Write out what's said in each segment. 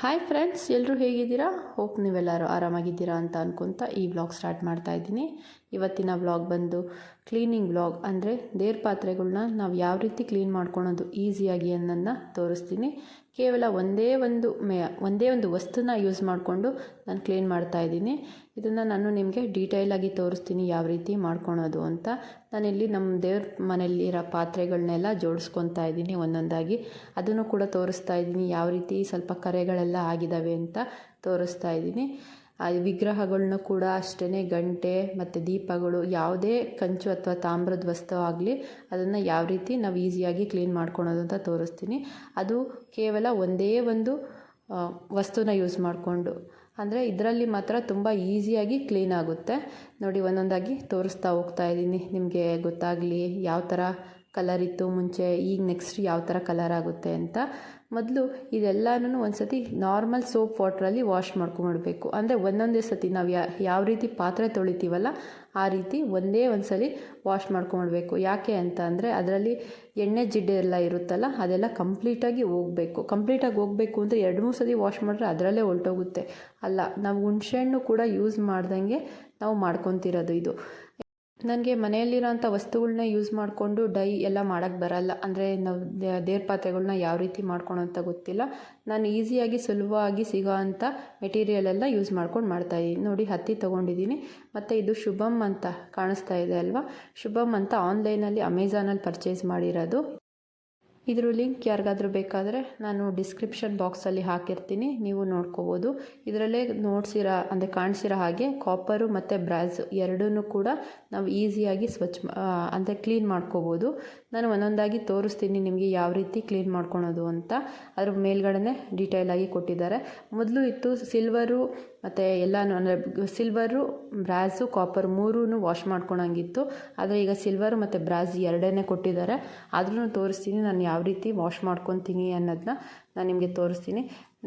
Hi friends ಎಲ್ಲರೂ ಹೇಗಿದ್ದೀರಾ? Hope ನೀವೆಲ್ಲರೂ ಆರಾಮಾಗಿದ್ದೀರಾ ಅಂತ ಅನ್ಕೊತ ಈ ವ್ಲಾಗ್ ಸ್ಟಾರ್ಟ್ ಮಾಡ್ತಾ ಇದ್ದೀನಿ. ಇವತ್ತಿನ ವ್ಲಾಗ್ ಬಂದು ಕ್ಲೀನಿಂಗ್ ವ್ಲಾಗ್ ಅಂದರೆ ದೇವ್ರ ಪಾತ್ರೆಗಳನ್ನ ನಾವು ಯಾವ ರೀತಿ ಕ್ಲೀನ್ ಮಾಡ್ಕೊಳೋದು ಈಸಿಯಾಗಿ ಅನ್ನೋದನ್ನ ತೋರಿಸ್ತೀನಿ. ಕೇವಲ ಒಂದೇ ಒಂದು ಮೇ, ಒಂದೇ ಒಂದು ವಸ್ತುನ ಯೂಸ್ ಮಾಡಿಕೊಂಡು ನಾನು ಕ್ಲೀನ್ ಮಾಡ್ತಾ ಇದ್ದೀನಿ. ಇದನ್ನು ನಾನು ನಿಮಗೆ ಡೀಟೇಲಾಗಿ ತೋರಿಸ್ತೀನಿ ಯಾವ ರೀತಿ ಮಾಡ್ಕೊಳೋದು ಅಂತ. ನಾನಿಲ್ಲಿ ನಮ್ಮ ದೇವ್ರ ಮನೆಯಲ್ಲಿರೋ ಪಾತ್ರೆಗಳನ್ನೆಲ್ಲ ಜೋಡಿಸ್ಕೊತಾ ಇದ್ದೀನಿ ಒಂದೊಂದಾಗಿ. ಅದನ್ನು ಕೂಡ ತೋರಿಸ್ತಾ ಇದ್ದೀನಿ ಯಾವ ರೀತಿ ಸ್ವಲ್ಪ ಕರೆಗಳೆಲ್ಲ ಆಗಿದ್ದಾವೆ ಅಂತ ತೋರಿಸ್ತಾ ಇದ್ದೀನಿ. ಆ ವಿಗ್ರಹಗಳನ್ನ ಕೂಡ ಅಷ್ಟೇ ಗಂಟೆ ಮತ್ತು ದೀಪಗಳು ಯಾವುದೇ ಕಂಚು ಅಥವಾ ತಾಮ್ರದ ವಸ್ತು ಆಗಲಿ ಅದನ್ನು ಯಾವ ರೀತಿ ನಾವು ಈಸಿಯಾಗಿ ಕ್ಲೀನ್ ಮಾಡ್ಕೊಳೋದು ಅಂತ ತೋರಿಸ್ತೀನಿ. ಅದು ಕೇವಲ ಒಂದೇ ಒಂದು ವಸ್ತುನ ಯೂಸ್ ಮಾಡಿಕೊಂಡು. ಅಂದರೆ ಇದರಲ್ಲಿ ಮಾತ್ರ ತುಂಬ ಈಸಿಯಾಗಿ ಕ್ಲೀನ್ ಆಗುತ್ತೆ. ನೋಡಿ ಒಂದೊಂದಾಗಿ ತೋರಿಸ್ತಾ ಹೋಗ್ತಾ ಇದ್ದೀನಿ ನಿಮಗೆ ಗೊತ್ತಾಗಲಿ ಯಾವ ಥರ ಕಲರ್ ಇತ್ತು, ಮುಂಚೆ ಈಗ ನೆಕ್ಸ್ಟ್ ಯಾವ ಥರ ಕಲರ್ ಆಗುತ್ತೆ ಅಂತ. ಮೊದಲು ಇದೆಲ್ಲನೂ ಒಂದು ಸತಿ ನಾರ್ಮಲ್ ಸೋಪ್ ವಾಟ್ರಲ್ಲಿ ವಾಶ್ ಮಾಡ್ಕೊಂಡ್ಬಿಡ್ಬೇಕು. ಅಂದರೆ ಒಂದೊಂದೇ ಸತಿ ನಾವು ಯಾವ ರೀತಿ ಪಾತ್ರೆ ತೊಳಿತೀವಲ್ಲ, ಆ ರೀತಿ ಒಂದೇ ಒಂದು ಸಲ ವಾಶ್ ಮಾಡ್ಕೊಂಬಿಡ್ಬೇಕು ಯಾಕೆ ಅಂತ ಅಂದರೆ ಅದರಲ್ಲಿ ಎಣ್ಣೆ ಜಿಡ್ಡೆ ಎಲ್ಲ ಇರುತ್ತಲ್ಲ, ಅದೆಲ್ಲ ಕಂಪ್ಲೀಟಾಗಿ ಹೋಗಬೇಕು. ಕಂಪ್ಲೀಟಾಗಿ ಹೋಗಬೇಕು ಅಂದರೆ ಎರಡು ಮೂರು ಸತಿ ವಾಶ್ ಮಾಡಿದ್ರೆ ಅದರಲ್ಲೇ ಹೊಲ್ಟೋಗುತ್ತೆ. ಅಲ್ಲ, ನಾವು ಹುಣ್ಸೆಹಣ್ಣು ಕೂಡ ಯೂಸ್ ಮಾಡ್ದಂಗೆ ನಾವು ಮಾಡ್ಕೊತಿರೋದು ಇದು. ನನಗೆ ಮನೆಯಲ್ಲಿರೋಂಥ ವಸ್ತುಗಳನ್ನ ಯೂಸ್ ಮಾಡಿಕೊಂಡು ಡೈ ಎಲ್ಲ ಮಾಡೋಕ್ಕೆ ಬರಲ್ಲ. ಅಂದರೆ ನಾವು ದೇವ್ರ ಪಾತ್ರೆಗಳನ್ನ ಯಾವ ರೀತಿ ಮಾಡ್ಕೊಳೋ ಅಂತ ಗೊತ್ತಿಲ್ಲ. ನಾನು ಈಸಿಯಾಗಿ ಸುಲಭವಾಗಿ ಸಿಗೋ ಅಂಥ ಮೆಟೀರಿಯಲ್ ಎಲ್ಲ ಯೂಸ್ ಮಾಡ್ಕೊಂಡು ಮಾಡ್ತಾಯಿದ್ದೀನಿ ನೋಡಿ, ಹತ್ತಿ ತೊಗೊಂಡಿದ್ದೀನಿ ಮತ್ತು ಇದು ಶುಭಮ್ ಅಂತ ಕಾಣಿಸ್ತಾ ಇದೆ ಅಲ್ವಾ? ಶುಭಮ್ ಅಂತ ಆನ್ಲೈನಲ್ಲಿ ಅಮೆಝಾನಲ್ಲಿ ಪರ್ಚೇಸ್ ಮಾಡಿರೋದು. ಇದ್ರ ಲಿಂಕ್ ಯಾರಿಗಾದರೂ ಬೇಕಾದರೆ ನಾನು ಡಿಸ್ಕ್ರಿಪ್ಷನ್ ಬಾಕ್ಸಲ್ಲಿ ಹಾಕಿರ್ತೀನಿ, ನೀವು ನೋಡ್ಕೋಬೋದು. ಇದರಲ್ಲೇ ನೋಡ್ಸಿರೋ, ಅಂದರೆ ಕಾಣಿಸಿರೋ ಹಾಗೆ ಕಾಪರು ಮತ್ತು ಬ್ರಾಸ್ ಎರಡೂ ಕೂಡ ನಾವು ಈಸಿಯಾಗಿ ಸ್ವಚ್ಛ ಅಂದರೆ ಕ್ಲೀನ್ ಮಾಡ್ಕೋಬೋದು. ನಾನು ಒಂದೊಂದಾಗಿ ತೋರಿಸ್ತೀನಿ ನಿಮಗೆ ಯಾವ ರೀತಿ ಕ್ಲೀನ್ ಮಾಡ್ಕೊಳೋದು ಅಂತ. ಅದ್ರ ಮೇಲ್ಗಡೆ ಡೀಟೇಲಾಗಿ ಕೊಟ್ಟಿದ್ದಾರೆ. ಮೊದಲು ಇತ್ತು ಸಿಲ್ವರು ಮತ್ತು ಎಲ್ಲನೂ ಅಂದರೆ ಸಿಲ್ವರು ಬ್ರಾಸು ಕಾಪರ್ ಮೂರೂ ವಾಶ್ ಮಾಡ್ಕೊಳಂಗಿತ್ತು. ಆದರೆ ಈಗ ಸಿಲ್ವರು ಮತ್ತು ಬ್ರಾಸ್ ಎರಡನೇ ಕೊಟ್ಟಿದ್ದಾರೆ. ಆದ್ರೂ ತೋರಿಸ್ತೀನಿ ನಾನು ಯಾವ ರೀತಿ ವಾಶ್ ಮಾಡ್ಕೊತೀನಿ ಅನ್ನೋದನ್ನ ನಾನು ನಿಮಗೆ ತೋರಿಸ್ತೀನಿ.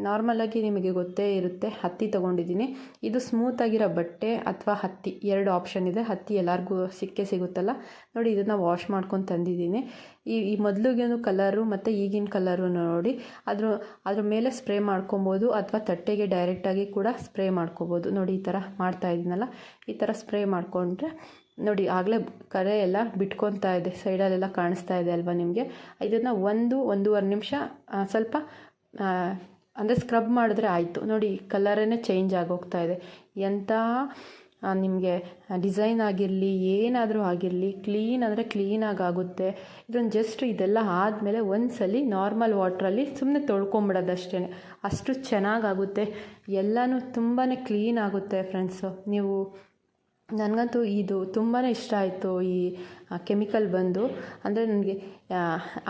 ನಾರ್ಮಲಾಗಿ ನಿಮಗೆ ಗೊತ್ತೇ ಇರುತ್ತೆ, ಹತ್ತಿ ತೊಗೊಂಡಿದ್ದೀನಿ. ಇದು ಸ್ಮೂತಾಗಿರೋ ಬಟ್ಟೆ ಅಥವಾ ಹತ್ತಿ, ಎರಡು ಆಪ್ಷನ್ ಇದೆ. ಹತ್ತಿ ಎಲ್ಲರಿಗೂ ಸಿಕ್ಕೇ ಸಿಗುತ್ತಲ್ಲ. ನೋಡಿ, ಇದನ್ನು ವಾಶ್ ಮಾಡ್ಕೊಂಡು ತಂದಿದ್ದೀನಿ. ಈ ಈ ಮೊದಲಿಗೇನು ಕಲರು ಮತ್ತು ಈಗಿನ ಕಲರು ನೋಡಿ, ಅದ್ರ ಅದ್ರ ಮೇಲೆ ಸ್ಪ್ರೇ ಮಾಡ್ಕೊಬೋದು ಅಥವಾ ತಟ್ಟೆಗೆ ಡೈರೆಕ್ಟಾಗಿ ಕೂಡ ಸ್ಪ್ರೇ ಮಾಡ್ಕೋಬೋದು. ನೋಡಿ, ಈ ಥರ ಮಾಡ್ತಾ ಇದ್ದೀನಲ್ಲ. ಈ ಥರ ಸ್ಪ್ರೇ ಮಾಡಿಕೊಂಡ್ರೆ ನೋಡಿ, ಆಗಲೇ ಕರೆ ಎಲ್ಲ ಬಿಟ್ಕೊತಾ ಇದೆ, ಸೈಡಲ್ಲೆಲ್ಲ ಕಾಣಿಸ್ತಾ ಇದೆ ಅಲ್ವಾ ನಿಮಗೆ? ಇದನ್ನು ಒಂದು, ಒಂದೂವರೆ ನಿಮಿಷ ಸ್ವಲ್ಪ ಅಂದರೆ ಸ್ಕ್ರಬ್ ಮಾಡಿದ್ರೆ ಆಯಿತು. ನೋಡಿ ಕಲರೇ ಚೇಂಜ್ ಆಗೋಗ್ತಾ ಇದೆ. ಎಂಥ ನಿಮಗೆ ಡಿಸೈನ್ ಆಗಿರಲಿ, ಏನಾದರೂ ಆಗಿರಲಿ ಕ್ಲೀನ್ ಅಂದರೆ ಕ್ಲೀನಾಗಿ ಆಗುತ್ತೆ. ಇದೊಂದು ಜಸ್ಟ್ ಇದೆಲ್ಲ ಆದಮೇಲೆ ಒಂದ್ಸಲಿ ನಾರ್ಮಲ್ ವಾಟ್ರಲ್ಲಿ ಸುಮ್ಮನೆ ತೊಳ್ಕೊಂಬಿಡೋದಷ್ಟೇ ಅಷ್ಟು ಚೆನ್ನಾಗಾಗುತ್ತೆ ಎಲ್ಲನೂ ತುಂಬಾ ಕ್ಲೀನ್ ಆಗುತ್ತೆ ಫ್ರೆಂಡ್ಸು ನೀವು ನನಗಂತೂ ಇದು ತುಂಬಾ ಇಷ್ಟ ಆಯಿತು ಈ ಕೆಮಿಕಲ್ ಬಂದು. ಅಂದರೆ ನನಗೆ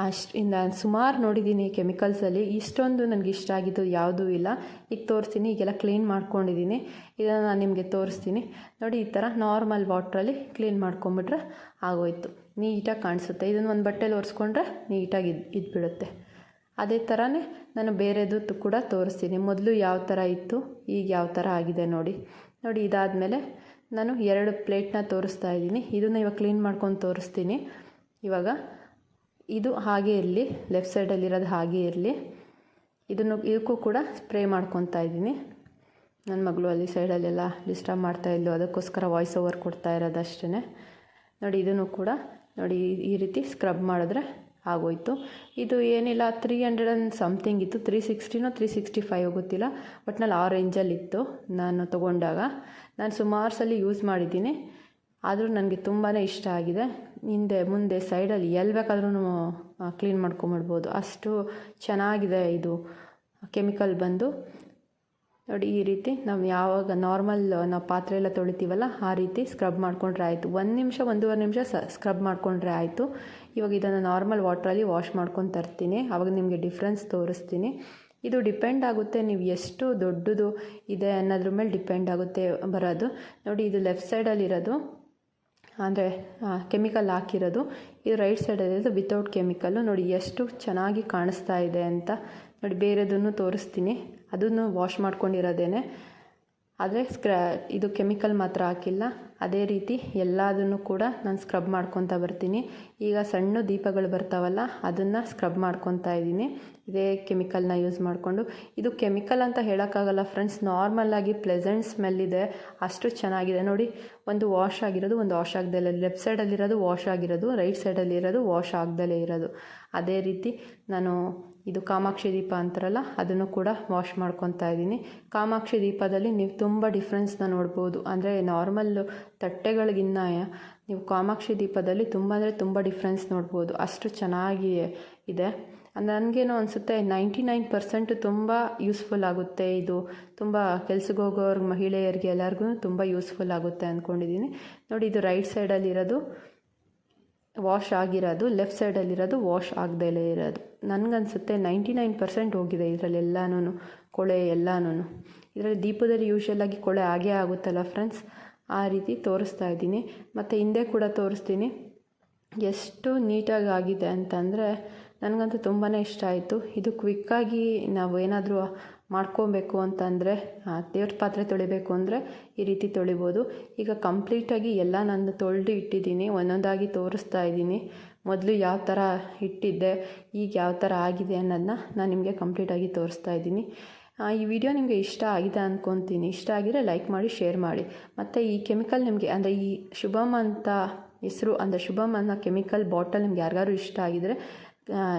ಅಷ್ಟು ನಾನು ಸುಮಾರು ನೋಡಿದ್ದೀನಿ ಕೆಮಿಕಲ್ಸಲ್ಲಿ ಇಷ್ಟೊಂದು ನನಗೆ ಇಷ್ಟ ಆಗಿದ್ದು ಯಾವುದೂ ಇಲ್ಲ. ಈಗ ತೋರಿಸ್ತೀನಿ, ಈಗೆಲ್ಲ ಕ್ಲೀನ್ ಮಾಡ್ಕೊಂಡಿದ್ದೀನಿ ಇದನ್ನು ನಾನು ನಿಮಗೆ ತೋರಿಸ್ತೀನಿ. ನೋಡಿ, ಈ ಥರ ನಾರ್ಮಲ್ ವಾಟ್ರಲ್ಲಿ ಕ್ಲೀನ್ ಮಾಡ್ಕೊಂಬಿಟ್ರೆ ಆಗೋಯ್ತು. ನೀಟಾಗಿ ಕಾಣಿಸುತ್ತೆ. ಇದನ್ನು ಒಂದು ಬಟ್ಟೆಲಿ ಒರೆಸ್ಕೊಂಡ್ರೆ ನೀಟಾಗಿ ಇದು, ಇದ್ಬಿಡುತ್ತೆ. ಅದೇ ಥರನೇ ನಾನು ಬೇರೆದು ಕೂಡ ತೋರಿಸ್ತೀನಿ. ಮೊದಲು ಯಾವ ಥರ ಇತ್ತು, ಈಗ ಯಾವ ಥರ ಆಗಿದೆ ನೋಡಿ. ನೋಡಿ, ಇದಾದಮೇಲೆ ನಾನು ಎರಡು ಪ್ಲೇಟ್ನ ತೋರಿಸ್ತಾ ಇದ್ದೀನಿ. ಇದನ್ನು ಇವಾಗ ಕ್ಲೀನ್ ಮಾಡ್ಕೊಂಡು ತೋರಿಸ್ತೀನಿ. ಇವಾಗ ಇದು ಹಾಗೆ ಇರಲಿ, ಲೆಫ್ಟ್ ಸೈಡಲ್ಲಿರೋದು ಹಾಗೆ ಇರಲಿ. ಇದನ್ನು, ಇದಕ್ಕೂ ಕೂಡ ಸ್ಪ್ರೇ ಮಾಡ್ಕೊತಾ ಇದ್ದೀನಿ. ನನ್ನ ಮಗಳು ಅಲ್ಲಿ ಸೈಡಲ್ಲೆಲ್ಲ ಡಿಸ್ಟರ್ಬ್ ಮಾಡ್ತಾ ಇದ್ಲು. ಅದಕ್ಕೋಸ್ಕರ ವಾಯ್ಸ್ ಓವರ್ ಕೊಡ್ತಾ ಇರೋದು ಅಷ್ಟೇ ನೋಡಿ, ಇದನ್ನು ಕೂಡ ನೋಡಿ, ಈ- ಈ ರೀತಿ ಸ್ಕ್ರಬ್ ಮಾಡಿದ್ರೆ ಆಗೋಯ್ತು. ಇದು ಏನಿಲ್ಲ ತ್ರೀ ಹಂಡ್ರೆಡ್ ಆ್ಯಂಡ್ ಸಮ್ಥಿಂಗ್ ಇತ್ತು. ತ್ರೀ ಸಿಕ್ಸ್ಟಿನೋ ತ್ರೀ ಸಿಕ್ಸ್ಟಿ ಫೈವ್ ಗೊತ್ತಿಲ್ಲ. ಒಟ್ನಲ್ಲಿ ಆ ರೇಂಜಲ್ಲಿತ್ತು ನಾನು ತೊಗೊಂಡಾಗ ನಾನು ಸುಮಾರು ಸಲ ಯೂಸ್ ಮಾಡಿದ್ದೀನಿ. ಆದರೂ ನನಗೆ ತುಂಬಾ ಇಷ್ಟ ಆಗಿದೆ. ಹಿಂದೆ, ಮುಂದೆ ಸೈಡಲ್ಲಿ ಎಲ್ಲಿ ಬೇಕಾದ್ರೂ ಕ್ಲೀನ್ ಮಾಡ್ಕೊಂಬಿಡ್ಬೋದು ಅಷ್ಟು ಚೆನ್ನಾಗಿದೆ ಇದು. ಕೆಮಿಕಲ್ ಬಂದು. ನೋಡಿ, ಈ ರೀತಿ ನಾವು ಯಾವಾಗ ನಾರ್ಮಲ್ ನಾವು ಪಾತ್ರೆ ಎಲ್ಲ ತೊಳಿತೀವಲ್ಲ, ಆ ರೀತಿ ಸ್ಕ್ರಬ್ ಮಾಡ್ಕೊಂಡ್ರೆ ಆಯಿತು. ಒಂದು ನಿಮಿಷ, ಒಂದೂವರೆ ನಿಮಿಷ ಸ ಸ್ಕ್ರಬ್ ಮಾಡಿಕೊಂಡ್ರೆ ಆಯಿತು. ಇವಾಗ ಇದನ್ನು ನಾರ್ಮಲ್ ವಾಟ್ರಲ್ಲಿ ವಾಶ್ ಮಾಡ್ಕೊಂಡು ತರ್ತೀನಿ. ಆವಾಗ ನಿಮಗೆ ಡಿಫ್ರೆನ್ಸ್ ತೋರಿಸ್ತೀನಿ. ಇದು ಡಿಪೆಂಡ್ ಆಗುತ್ತೆ ನೀವು ಎಷ್ಟು ದೊಡ್ಡದು ಇದೆ ಅನ್ನೋದ್ರ ಮೇಲೆ ಡಿಪೆಂಡ್ ಆಗುತ್ತೆ ಬರೋದು. ನೋಡಿ, ಇದು ಲೆಫ್ಟ್ ಸೈಡಲ್ಲಿರೋದು ಅಂದರೆ ಕೆಮಿಕಲ್ ಹಾಕಿರೋದು. ಇದು ರೈಟ್ ಸೈಡಲ್ಲಿರೋದು ವಿತೌಟ್ ಕೆಮಿಕಲ್ಲು ನೋಡಿ, ಎಷ್ಟು ಚೆನ್ನಾಗಿ ಕಾಣಿಸ್ತಾ ಇದೆ ಅಂತ ನೋಡಿ, ಬೇರೆದನ್ನು ತೋರಿಸ್ತೀನಿ. ಅದನ್ನು ವಾಶ್ ಮಾಡ್ಕೊಂಡಿರೋದೇನೆ. ಆದರೆ ಸ್ಕ್ರ ಇದು ಕೆಮಿಕಲ್ ಮಾತ್ರ ಹಾಕಿಲ್ಲ. ಅದೇ ರೀತಿ ಎಲ್ಲದನ್ನು ಕೂಡ ನಾನು ಸ್ಕ್ರಬ್ ಮಾಡ್ಕೊತಾ ಬರ್ತೀನಿ. ಈಗ ಸಣ್ಣ ದೀಪಗಳು ಬರ್ತಾವಲ್ಲ, ಅದನ್ನು ಸ್ಕ್ರಬ್ ಮಾಡ್ಕೊತಾ ಇದ್ದೀನಿ. ಇದೇ ಕೆಮಿಕಲ್ನ ಯೂಸ್ ಮಾಡಿಕೊಂಡು. ಇದು ಕೆಮಿಕಲ್ ಅಂತ ಹೇಳೋಕ್ಕಾಗಲ್ಲ ಫ್ರೆಂಡ್ಸ್ ನಾರ್ಮಲಾಗಿ ಪ್ಲೆಸೆಂಟ್ ಸ್ಮೆಲ್ ಇದೆ. ಅಷ್ಟು ಚೆನ್ನಾಗಿದೆ. ನೋಡಿ, ಒಂದು ವಾಶ್ ಆಗಿರೋದು ಒಂದು ವಾಶ್ ಆಗದಲ್ಲೇ ಲೆಫ್ಟ್ ಸೈಡಲ್ಲಿರೋದು ವಾಶ್ ಆಗಿರೋದು ರೈಟ್ ಸೈಡಲ್ಲಿರೋದು ವಾಶ್ ಆಗದಲ್ಲೇ ಇರೋದು. ಅದೇ ರೀತಿ ನಾನು ಇದು ಕಾಮಾಕ್ಷಿ ದೀಪ ಅಂತಾರಲ್ಲ, ಅದನ್ನು ಕೂಡ ವಾಶ್ ಮಾಡ್ಕೊತಾ ಇದ್ದೀನಿ. ಕಾಮಾಕ್ಷಿ ದೀಪದಲ್ಲಿ ನೀವು ತುಂಬ ಡಿಫ್ರೆನ್ಸ್ನ ನೋಡ್ಬೋದು. ಅಂದರೆ ನಾರ್ಮಲ್ಲು ತಟ್ಟೆಗಳಿಗಿನ್ನ ನೀವು ಕಾಮಾಕ್ಷಿ ದೀಪದಲ್ಲಿ ತುಂಬ ಅಂದರೆ ತುಂಬ ಡಿಫ್ರೆನ್ಸ್ ನೋಡ್ಬೋದು. ಅಷ್ಟು ಚೆನ್ನಾಗಿ ಇದೆ. ನನಗೇನೋ ಅನಿಸುತ್ತೆ ನೈಂಟಿ ನೈನ್ ಪರ್ಸೆಂಟ್ ತುಂಬ ಯೂಸ್ಫುಲ್ ಆಗುತ್ತೆ ಇದು. ತುಂಬ ಕೆಲ್ಸಕ್ಕೆ ಹೋಗೋರ್ ಮಹಿಳೆಯರಿಗೆ ಎಲ್ಲರಿಗೂ ತುಂಬ ಯೂಸ್ಫುಲ್ ಆಗುತ್ತೆ ಅಂದ್ಕೊಂಡಿದ್ದೀನಿ ನೋಡಿ, ಇದು ರೈಟ್ ಸೈಡಲ್ಲಿರೋದು ವಾಶ್ ಆಗಿರೋದು ಲೆಫ್ಟ್ ಸೈಡಲ್ಲಿರೋದು ವಾಶ್ ಆಗದೇ ಇರೋದು. ನನಗನ್ಸುತ್ತೆ ನೈಂಟಿ ನೈನ್ ಪರ್ಸೆಂಟ್ ಹೋಗಿದೆ ಇದರಲ್ಲಿ ಎಲ್ಲನೂ ಕೊಳೆ ಎಲ್ಲನೂ ಇದರಲ್ಲಿ ದೀಪದಲ್ಲಿ ಯೂಶ್ವಲಾಗಿ ಕೊಳೆ ಆಗೇ ಆಗುತ್ತಲ್ಲ ಫ್ರೆಂಡ್ಸ್ ಆ ರೀತಿ ತೋರಿಸ್ತಾ ಇದ್ದೀನಿ. ಮತ್ತು ಹಿಂದೆ ಕೂಡ ತೋರಿಸ್ತೀನಿ. ಎಷ್ಟು ನೀಟಾಗಿ ಆಗಿದೆ ಅಂತಂದರೆ ನನಗಂತೂ ತುಂಬಾ ಇಷ್ಟ ಆಯಿತು. ಇದು ಕ್ವಿಕ್ಕಾಗಿ ನಾವು ಏನಾದರೂ ಮಾಡ್ಕೊಬೇಕು ಅಂತಂದರೆ ದೇವ್ರ ಪಾತ್ರೆ ತೊಳಿಬೇಕು ಅಂದರೆ ಈ ರೀತಿ ತೊಳಿಬೋದು. ಈಗ ಕಂಪ್ಲೀಟಾಗಿ ಎಲ್ಲ ನಾನು ತೊಳೆದು ಇಟ್ಟಿದ್ದೀನಿ. ಒಂದೊಂದಾಗಿ ತೋರಿಸ್ತಾ ಇದ್ದೀನಿ. ಮೊದಲು ಯಾವ ಥರ ಇಟ್ಟಿದ್ದೆ, ಈಗ ಯಾವ ಥರ ಆಗಿದೆ ಅನ್ನೋದನ್ನ ನಾನು ನಿಮಗೆ ಕಂಪ್ಲೀಟಾಗಿ ತೋರಿಸ್ತಾ ಇದ್ದೀನಿ. ಈ ವಿಡಿಯೋ ನಿಮಗೆ ಇಷ್ಟ ಆಗಿದೆ ಅಂದ್ಕೊತೀನಿ ಇಷ್ಟ ಆಗಿದ್ರೆ ಲೈಕ್ ಮಾಡಿ ಶೇರ್ ಮಾಡಿ. ಮತ್ತು ಈ ಕೆಮಿಕಲ್ ನಿಮಗೆ, ಅಂದರೆ ಈ ಶುಭಮ್ ಅಂತ ಹೆಸರು, ಅಂದರೆ ಶುಭಮ್ ಅನ್ನೋ ಕೆಮಿಕಲ್ ಬಾಟಲ್ ನಿಮ್ಗೆ ಯಾರಿಗಾರು ಇಷ್ಟ ಆಗಿದರೆ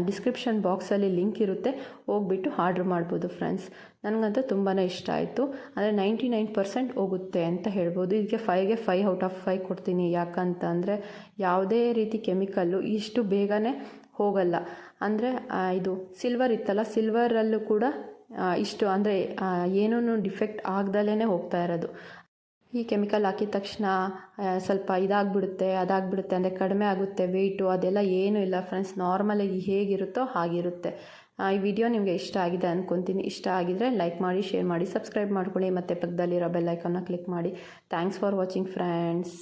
ಡಿಸ್ಕ್ರಿಪ್ಷನ್ ಬಾಕ್ಸಲ್ಲಿ ಲಿಂಕ್ ಇರುತ್ತೆ. ಹೋಗ್ಬಿಟ್ಟು ಆರ್ಡ್ರ್ ಮಾಡ್ಬೋದು ಫ್ರೆಂಡ್ಸ್ ನನಗಂತೂ ತುಂಬಾ ಇಷ್ಟ ಆಯಿತು. ಅಂದರೆ ನೈಂಟಿ ನೈನ್ ಪರ್ಸೆಂಟ್ ಹೋಗುತ್ತೆ ಅಂತ ಹೇಳ್ಬೋದು. ಇದಕ್ಕೆ ಫೈವ್ಗೆ ಫೈವ್ ಔಟ್ ಆಫ್ ಫೈವ್ ಕೊಡ್ತೀನಿ. ಯಾಕಂತ ಅಂದರೆ ಯಾವುದೇ ರೀತಿ ಕೆಮಿಕಲ್ಲು ಇಷ್ಟು ಬೇಗನೆ ಹೋಗಲ್ಲ. ಅಂದರೆ ಇದು ಸಿಲ್ವರ್ ಇತ್ತಲ್ಲ ಸಿಲ್ವರಲ್ಲೂ ಕೂಡ ಇಷ್ಟು ಅಂದರೆ ಏನೂ ಡಿಫೆಕ್ಟ್ ಆಗ್ದಲೇ ಹೋಗ್ತಾ ಇರೋದು. ಈ ಕೆಮಿಕಲ್ ಹಾಕಿದ ತಕ್ಷಣ ಸ್ವಲ್ಪ ಇದಾಗ್ಬಿಡುತ್ತೆ, ಅದಾಗ್ಬಿಡುತ್ತೆ ಅಂದರೆ ಕಡಿಮೆ ಆಗುತ್ತೆ ವೆಯ್ಟು ಅದೆಲ್ಲ ಏನೂ ಇಲ್ಲ ಫ್ರೆಂಡ್ಸ್ ನಾರ್ಮಲಾಗಿ ಹೇಗಿರುತ್ತೋ ಹಾಗಿರುತ್ತೆ. ಈ ವಿಡಿಯೋ ನಿಮಗೆ ಇಷ್ಟ ಆಗಿದೆ ಅಂದ್ಕೊತೀನಿ ಇಷ್ಟ ಆಗಿದರೆ ಲೈಕ್ ಮಾಡಿ ಶೇರ್ ಮಾಡಿ ಸಬ್ಸ್ಕ್ರೈಬ್ ಮಾಡ್ಕೊಳ್ಳಿ. ಮತ್ತು ಪಕ್ಕದಲ್ಲಿರೋ ಬೆಲ್ ಐಕನ್ನ ಕ್ಲಿಕ್ ಮಾಡಿ. Thanks for watching friends